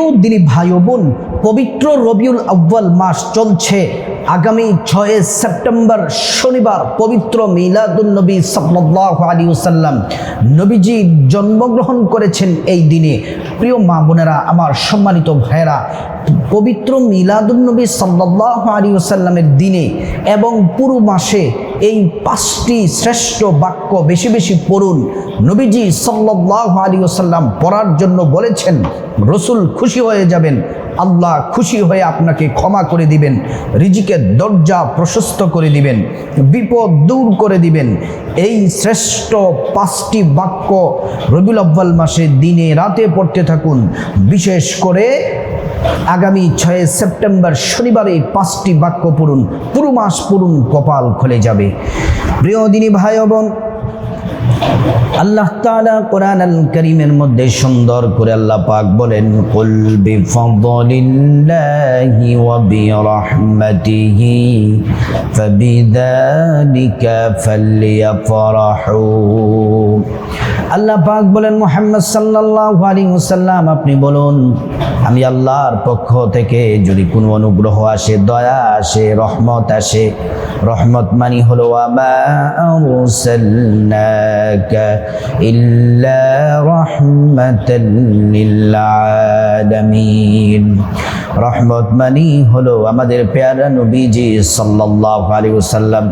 প্রিয় ভাই বোন পবিত্র রবিউল আব্বাল মাস চলছে। আগামী ছয় সেপ্টেম্বর শনিবার পবিত্র মিলাদুলনবী সাল্লাহ আলী সাল্লাম নবীজি জন্মগ্রহণ করেছেন এই দিনে। প্রিয় মা বোনেরা, আমার সম্মানিত ভাইয়েরা, পবিত্র মিলাদুলনবী সাল্লাহ আলী সাল্লামের দিনে এবং পুরো মাসে এই পাঁচটি শ্রেষ্ঠ বাক্য বেশি বেশি পড়ুন। নবীজি সাল্লাহ আলী সাল্লাম পড়ার জন্য বলেছেন, রসুল খুশি হয়ে যাবেন, আল্লাহ খুশি হয়ে আপনাকে ক্ষমা করে দিবেন, রিজিকের দরজা প্রশস্ত করে দিবেন, বিপদ দূর করে দিবেন। এই শ্রেষ্ঠ পাঁচটি বাক্য রবিউল আব্বাল মাসে দিনে রাতে পড়তে থাকুন। বিশেষ করে আগামী ছয় সেপ্টেম্বর শনিবারে পাঁচটি বাক্য পড়ুন, পুরো মাস পড়ুন, কপাল খুলে যাবে। প্রিয় দিনী ভাই বোন আল্লাহ তাআলা কোরআন আল করিমের মধ্যে সুন্দর করে আল্লাহ পাক বলেন, কুল বিফাদলিল্লাহি ওয়া বিরাহমাতিহি ফাবিযালিকা ফালইফরাহু আল্লাহ পাক বলেন, মুহাম্মদ সাল্লাল্লাহু আলাইহি ওয়াসাল্লাম, আপনি বলুন, আমি আল্লাহর পক্ষ থেকে যদি কোনো অনুগ্রহ আসে, দয়া আসে, রহমত আসে, রহমত মানি হলো আমা আরসালনাকা ইল্লা রাহমাতাল লিল আলামিন রহমত মানি হলো আমাদের পেয়ারা নবীজি সাল্লাল্লাহু আলাইহি ওয়াসাল্লাম।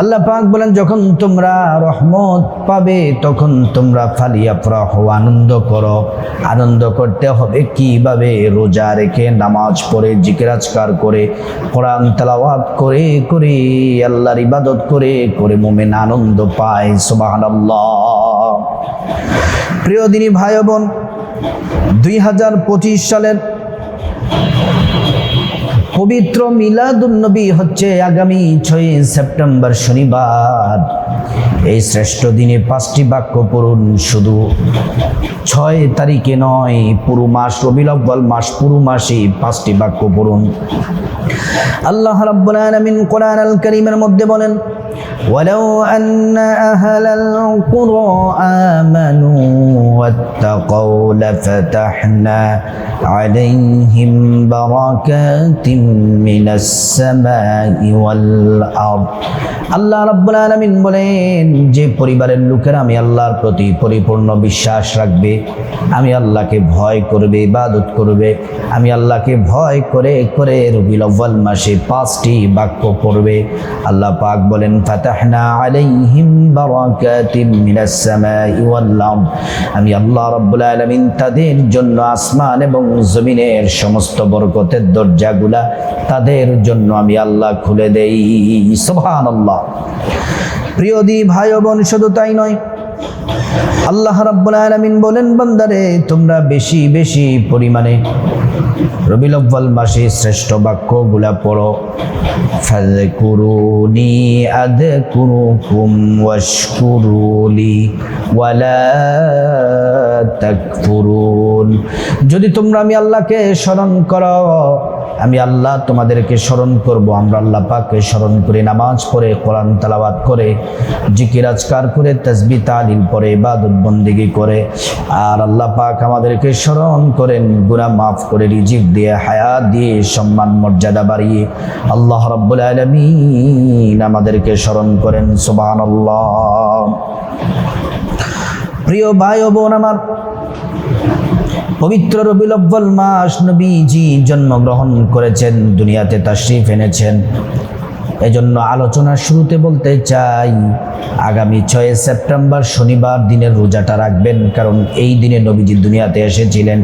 আল্লাহ পাক বলেন, যখন তোমরা রহমত পাবে, তখন তোমরা ফালিয়া ফ্রাহ আনন্দ করো। আনন্দ করতে হবে কীভাবে? রোজা রেখে নামাজ পড়ে জিকিরাজকার করে, কোরআন তেলাওয়াত করে করে, আল্লাহর ইবাদত করে করে মোমেন আনন্দ পায়। সুবহানাল্লাহ। প্রিয় দিনী ভাই বোন দুই হাজার পঁচিশ সালের পবিত্র মিলাদুন্নবী হচ্ছে আগামী ছয় সেপ্টেম্বর শনিবার এই শ্রেষ্ঠ দিনে পাঁচটি বাক্য পড়ুন শুধু ছয় তারিখে নয় পুরো মাস রবিল আব্বাল মাস পুরো মাসে পাঁচটি বাক্য পড়ুন আল্লাহ রাব্বুল আলামিন কোরআন আল কারীমের মধ্যে বলেন ولو أن أهل القرى آمنوا واتقوا لفتحنا عليهم بركات من السماء والأرض আল্লাহ রাব্বুল আলামিন বলেন যে পরিবারের লোকেরা আমি আল্লাহর প্রতি পরিপূর্ণ বিশ্বাস রাখবে আমি আল্লাহকে ভয় করবে ইবাদত করবে আমি আল্লাহকে ভয় করে করে রবিউল আউয়াল মাসে পাঁচটি বাক্য পড়বে আল্লাহ পাক বলেন ফাতাহনা আলাইহিম বারাকাতিম মিনাস সামাই ওয়াল আরদ আমি আল্লাহ রাব্বুল আলামিন তাদের জন্য আসমান এবং জমিনের সমস্ত বরকতের দরজাগুলা তাদের জন্য আমি আল্লাহ খুলে দেই। সুবহানাল্লাহ। প্রিয় দি ভাই বোন, শুধু তাই নয়, আল্লাহ রাব্বুল আলামিন বলেন, বান্দারে, তোমরা বেশি বেশি পরিমাণে রবিউল আউয়াল মাসে শ্রেষ্ঠ বাক্যগুলা পড়ো। ফাযকুরুনি আযকুরুকুম ওয়াশকুরুলি ওয়ালা তাকফুরুন। যদি তোমরা আমি আল্লাহকে স্মরণ করো আমি আল্লাহ তোমাদেরকে স্মরণ করব, আমরা আল্লাহ পাককে স্মরণ করে নামাজ পড়ে, কোরআন তালাবাত করে, জিকির আজকার করে তসবি তালিল পরে ইবাদত বন্দিগি করে, আর আল্লাহ পাক আমাদেরকে স্মরণ করেন, গুনাহ মাফ করে, রিজিক দিয়ে হায়া দিয়ে, সম্মান, মর্যাদা বাড়িয়ে, আল্লাহ রাব্বুল আলামিন আমাদেরকে স্মরণ করেন, সুবহানাল্লাহ। প্রিয় ভাই বোন আমার পবিত্র রবিউল আব্বাল মাস নবীজি জন্মগ্রহণ করেছেন, দুনিয়াতে তাশরিফ এনেছেন। এজন্য আলোচনার শুরুতে বলতে চাই, আগামী ছয় সেপ্টেম্বর শনিবার দিনের রোজাটা রাখবেন, কারণ এই দিনে নবীজি দুনিয়াতে এসেছিলেন।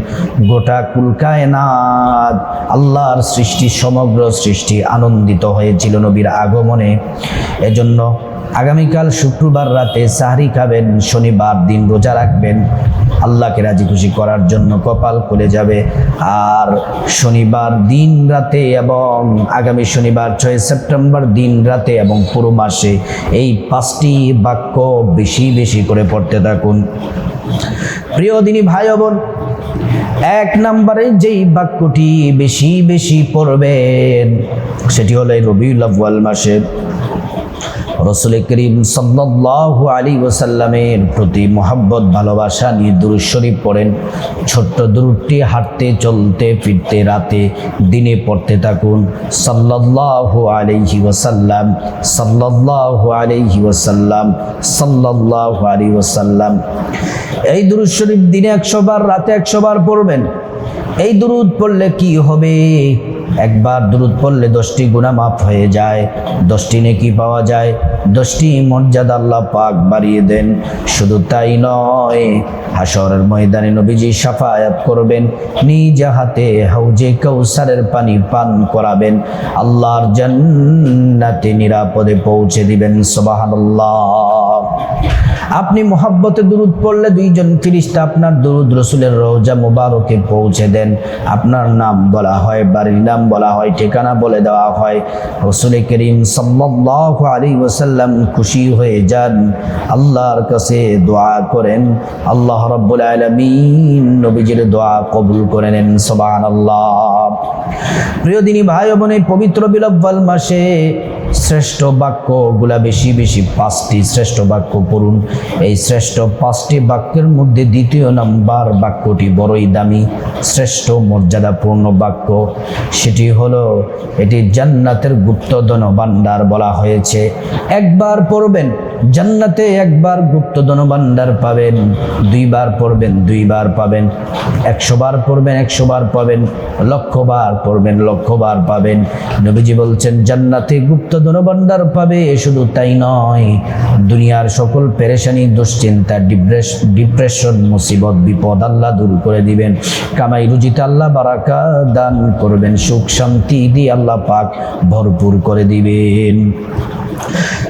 গোটা কুলকায়নাত আল্লাহর সৃষ্টি, সমগ্র সৃষ্টি আনন্দিত হয়েছিল নবীর আগমনে। এজন্য আগামীকাল শুক্রবার রাতে সাহরি খাবেন, শনিবার দিন রোজা রাখবেন। আল্লাহকে রাজি খুশি করার জন্য কপাল খুলে যাবে। আর শনিবার দিন রাতে এবং আগামী শনিবার ছয় সেপ্টেম্বর দিন রাতে এবং পুরো মাসে এই পাঁচটি বাক্য বেশি বেশি করে পড়তে থাকুন। প্রিয় দিনী ভাই বোন, এক নম্বরে যেই বাক্যটি বেশি বেশি পড়বেন, সেটি হলো রবিউল আউয়াল মাসের। রসুল করিম সাল্লাল্লাহু আলী ওসাল্লামের প্রতি মোহাব্বত, ভালোবাসা নিয়ে দুরুদ শরীফ পড়েন। ছোট্ট দুরুদটি হাঁটতে, চলতে, ফিরতে, রাতে, দিনে পড়তে থাকুন। সাল্লাল্লাহু আলাইহি ওয়াসাল্লাম, সাল্লাল্লাহু আলাইহি ওয়াসাল্লাম, সাল্লাল্লাহু আলাইহি ওসাল্লাম এই দুরুদ শরীফ দিনে একশো বার, রাতে একশো বার পড়বেন। এই দুরুদ পড়লে কি হবে? একবার দুরুদ পড়লে দশটি গুণা মাফ হয়ে যায়, দশটি নেকি পাওয়া যায়, দশটি মর্যাদা আল্লাহ পাক বাড়িয়ে দেন। শুধু তাই নয় হাসরের ময়দানে নবীজি সাফায়াত করবেন, নিজ হাতে হাউজে কৌসারের পানি পান করাবেন। আল্লাহর জান্নাতে নিরাপদে পৌঁছে দিবেন, সুবহানাল্লাহ। আপনি মোহাব্বতে দুরুদ পড়লে দুইজন ফিরিস্তা আপনার দুরুদ রসুলের রোজা মুবারকে পৌঁছে দেন। আপনার নাম বলা হয়, বাড়ির নাম বলা হয়, ঠিকানা বলে দেওয়া হয়। রসুল করিম সাল্লাল্লাহু আলাইহি ওয়াসাল্লাম খুশি হয়ে যান। আল্লাহর কাছে দোয়া করেন। আল্লাহ রাব্বুল আলামিন নবীজির দোয়া কবুল করে নেন। সবান আল্লাহ প্রিয় দিনী ভাই বোন, পবিত্র বিলব্বাল মাসে শ্রেষ্ঠ বাক্যগুলা বেশি বেশি পাঁচটি শ্রেষ্ঠ বাক্য পড়ুন। এই শ্রেষ্ঠ পাঁচটি বাক্যের মধ্যে দ্বিতীয় নাম্বার বাক্যটি বড়ই দামি, শ্রেষ্ঠ মর্যাদাপূর্ণ বাক্য। সেটি হলো, এটি জান্নাতের গুপ্তধন ভাণ্ডার বলা হয়েছে। একবার পড়বেন জান্নাতে একবার গুপ্ত ভাণ্ডার পাবেন, দুইবার পড়বেন, দুইবার পাবেন একশো বার পড়বেন একশো বার পাবেন লক্ষ বার পড়বেন লক্ষ বার পাবেন। নবীজি বলছেন, জান্নাতে গুপ্ত ভাণ্ডার পাবে শুধু তাই নয়, দুনিয়ার সকল পেরেশানি, দুশ্চিন্তা ডিপ্রেস ডিপ্রেশন, মুসিবত, বিপদ আল্লাহ দূর করে দিবেন। কামাই রুজিতে আল্লাহ বারাকা দান করবেন, সুখ শান্তি দিয়ে আল্লাহ পাক ভরপুর করে দিবেন।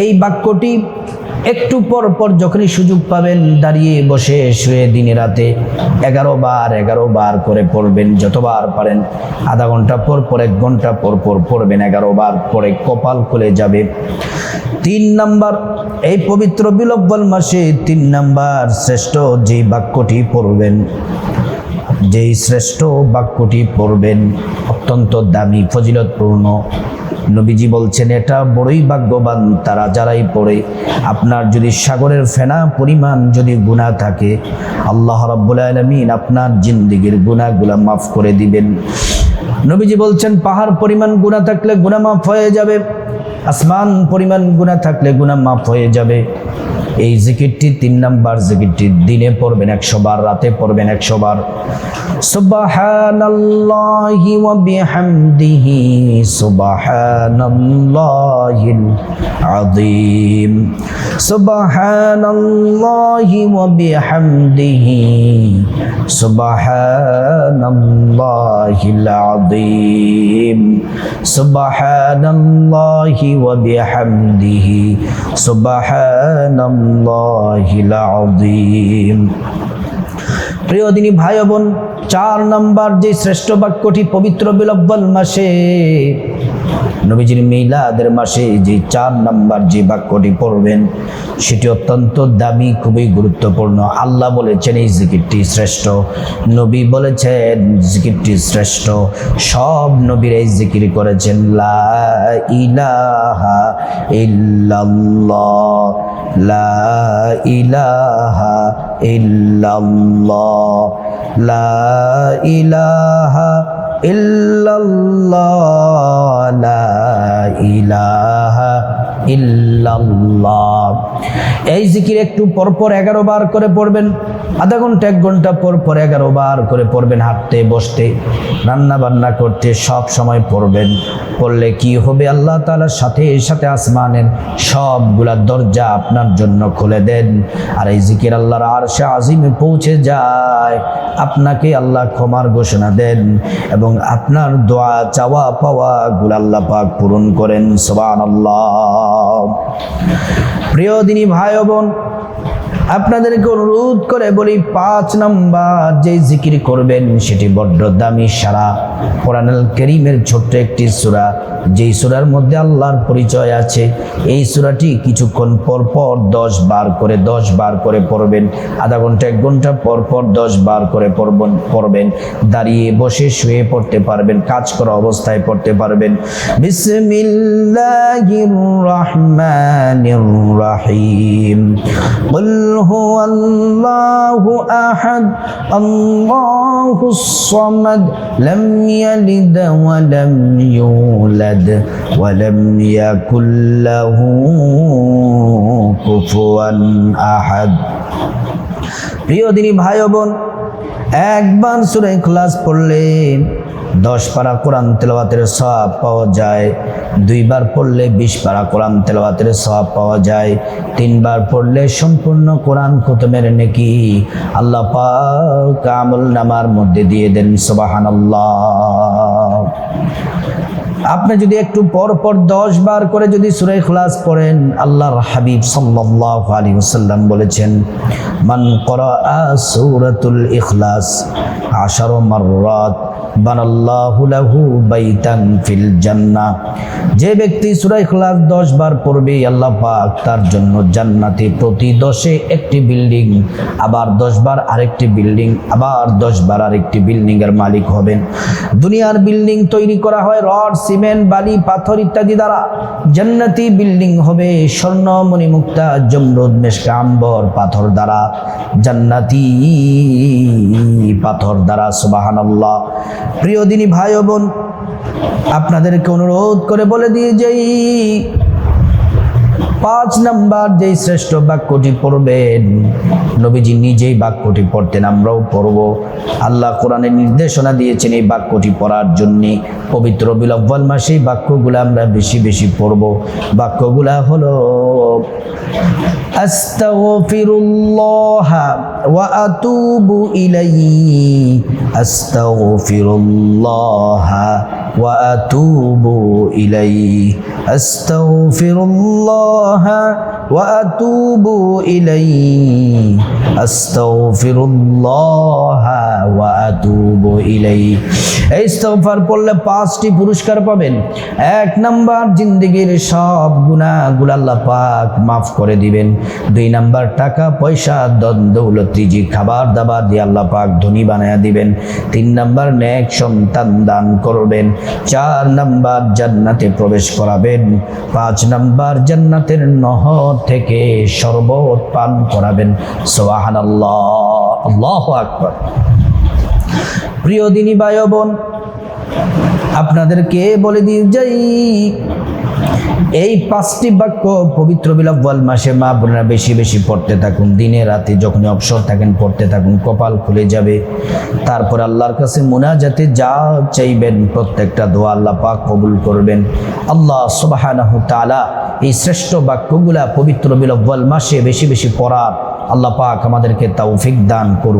এই বাক্যটি একটু পর পর যখনই সুযোগ পাবেন দাঁড়িয়ে বসে শুয়ে দিনে রাতে এগারো বার এগারো বার করে পড়বেন, যতবার পারেন। আধা ঘণ্টা পর পর, এক ঘণ্টা পর পর পড়বেন, এগারো বার পরে কপাল খুলে যাবে। তিন নাম্বার, এই পবিত্র বিলব্বল মাসে তিন নাম্বার শ্রেষ্ঠ যে বাক্যটি পড়বেন, যেই শ্রেষ্ঠ বাক্যটি পড়বেন, অত্যন্ত দামি, ফজিলতপূর্ণ। নবীজি বলছেন, এটা বড়ই ভাগ্যবান তারা যারাই পড়ে। আপনার যদি সাগরের ফেনা পরিমাণ যদি গুণা থাকে, আল্লাহ রাব্বুল আলমিন আপনার জিন্দিগির গুণাগুলা মাফ করে দিবেন। নবীজি বলছেন, পাহাড় পরিমাণ গুণা থাকলে গুণা মাফ হয়ে যাবে, আসমান পরিমাণ গুণা থাকলে গুণা মাফ হয়ে যাবে। এই জিকিরটি তিন নাম্বার জিকিরটি। দিনে পড়বেন একশো বার, রাতে পড়বেন একশো বার। সুবহানাল্লাহি ওয়া বিহামদিহি, সুবহানাল্লাহিল আযীম। সুবহানাল্লাহি ওয়া বিহামদিহি, সুবহানাল্লাহিল আযীম। সুবহানাল্লাহি ওয়া বিহামদিহি প্রিয় দিনী ভাই বোন চার নম্বর যে শ্রেষ্ঠ বাক্যটি পবিত্র বিলব্বল মাসে নবীজির মিলাদের মাসে যে চার নাম্বার যে বাক্যটি পড়বেন, সেটি অত্যন্ত দামি, খুবই গুরুত্বপূর্ণ। আল্লাহ বলেছেন, এই জিকিরটি শ্রেষ্ঠ। নবী বলেছেন, জিকিরটি শ্রেষ্ঠ। সব নবীর এই জিকির করেছেন, লা ইলাহা ইল্লাল্লাহ, লা ইলাহা ইল্লাল্লাহ, লা ইলাহা ইল্লাল্লাহ লা ইলাহা ইল্লাল্লাহ। এই জিকির একটু পরপর এগারো বার করে পড়বেন, আধা ঘণ্টা, এক ঘণ্টা পর পর এগারো বার করে পড়বেন, হাঁটতে, বসতে, রান্না বান্না করতে, সব সময় পড়বেন। পড়লে কি হবে? আল্লাহ তাআলার সাথে সাথে আসমানের সবগুলা দরজা আপনার জন্য খুলে দেন। আর এই জিকির আল্লাহর আরশে আজিমে পৌঁছে যায়, আপনাকে আল্লাহ ক্ষমার ঘোষণা দেন এবং আপনার দোয়া চাওয়া পাওয়া গুলো আল্লাহ পাক পূরণ করেন। সোবান প্রিয় দিনী ভাই বোন আপনাদেরকে অনুরোধ করে বলি, পাঁচ নাম্বার যে জিকির করবেন সেটি বড্ড দামি সারা। কোরআনুল করিমের ছোট্ট একটি সূরা, যেই সূরার মধ্যে আল্লাহর পরিচয় আছে, এই সূরাটি কিছুক্ষণ পর পর দশ বার করে, দশ বার করে পড়বেন, আধা ঘণ্টা, এক ঘণ্টা পর পর দশ বার করে পড়বেন পড়বেন, দাঁড়িয়ে বসে শুয়ে পড়তে পারবেন, কাজ করা অবস্থায় পড়তে পারবেন। বিসমিল্লাহির রহমানির রহিম। هو الله أحد الله الصمد لم يلد ولم يولد ولم يكن له كفوا أحد প্রিয় দিনী ভাই ও বোন একবার সুরে ক্লাস পড়লে দশ পারা কোরআন তেলাওয়াতের সব পাওয়া যায় দুইবার পড়লে বিশ পারা কোরআন তেলাওয়াতের সব পাওয়া যায়। তিনবার পড়লে সম্পূর্ণ কোরআন খতমের নেকি। আল্লাহ পাক আমল নামার মধ্যে দিয়ে দেন সুবাহান আপনি যদি একটু পর পর দশ বার করে যদি সুরে খলাস পড়েন, আল্লাহর হাবিব সাল্লাল্লাহু আলাইহি ওয়াসাল্লাম বলেছেন, মান করা সূরাতুল ইখলাস আশারো মাররাত যে ব্যক্তি সূরা ইখলাস 10 বার পড়বে, আল্লাহ পাক তার জন্য জান্নাতে প্রতি দশে একটি বিল্ডিং, আবার 10 বার আরেকটি বিল্ডিং, আবার 10 বার আরেকটি বিল্ডিং এর মালিক হবেন। দুনিয়ার বিল্ডিং তৈরি করা হয় রড, সিমেন্ট, বালি, পাথর ইত্যাদি দ্বারা। জান্নাতি বিল্ডিং হবে স্বর্ণ, মণিমুক্তা, জমরুদ, মেশকা, আম্বর পাথর দ্বারা। জান্নাতি পাথর দ্বারা, সুবহানাল্লাহ। প্রিয় দিনী ভাই বোন আপনাদেরকে অনুরোধ করে বলে দিয়ে যাই পাঁচ নাম্বার যেই শ্রেষ্ঠ বাক্যটি পড়বেন, নবীজি নিজেই বাক্যটি পড়তেন, আমরাও পড়ব। আল্লাহ কোরআনে নির্দেশনা দিয়েছেন এই বাক্যটি পড়ার জন্যে। পবিত্র বিলব্বল মাসে এই বাক্যগুলো আমরা বেশি বেশি পড়ব। বাক্যগুলা হলো, আস্তাগফিরুল্লাহ ওয়া আতুবু ইলাইহি, আস্তাগফিরুল্লাহ আতুবু ইলাইহি আস্তাগফিরুল্লাহ ওয়া আতুবু ইলাইহি আস্তাগফিরুল্লাহ ওয়া আতুবু ইলাইহি এই ইস্তেগফার পড়লে পাঁচটি পুরস্কার পাবেন। এক নাম্বার, জিন্দেগির সব গুনাহগুলো আল্লাহ পাক মাফ করে দিবেন। দুই নাম্বার, টাকা, পয়সা দ্বন্দ্ব ত্রিজি খাবার, দাবার দিয়ে আল্লাহ পাক ধনী বানায়া দিবেন। তিন নাম্বার, নেক সন্তান দান করবেন। চার নাম্বার জান্নাতে প্রবেশ করাবেন, পাঁচ নাম্বার জান্নাতের নহর থেকে শরবত পান করাবেন। সোহান আল্লাহ আকবর। প্রিয় দিনী বায়বন বোন, আপনাদেরকে বলে দিয়ে যাই এই পাঁচটি বাক্য পবিত্র বিলাব্বাল মাসে মা বোনেরা বেশি বেশি পড়তে থাকুন। দিনে রাতে যখনই অবসর থাকেন, পড়তে থাকুন। কপাল খুলে যাবে। তারপর আল্লাহর কাছে মোনাজাতে যা চাইবেন, প্রত্যেকটা দোয়া আল্লাহ পাক কবুল করবেন। আল্লাহ তাআলা এই শ্রেষ্ঠ বাক্যগুলা পবিত্র বিলাব্বাল মাসে বেশি বেশি পড়ার আল্লাহ পাক আমাদেরকে তৌফিক দান করুন।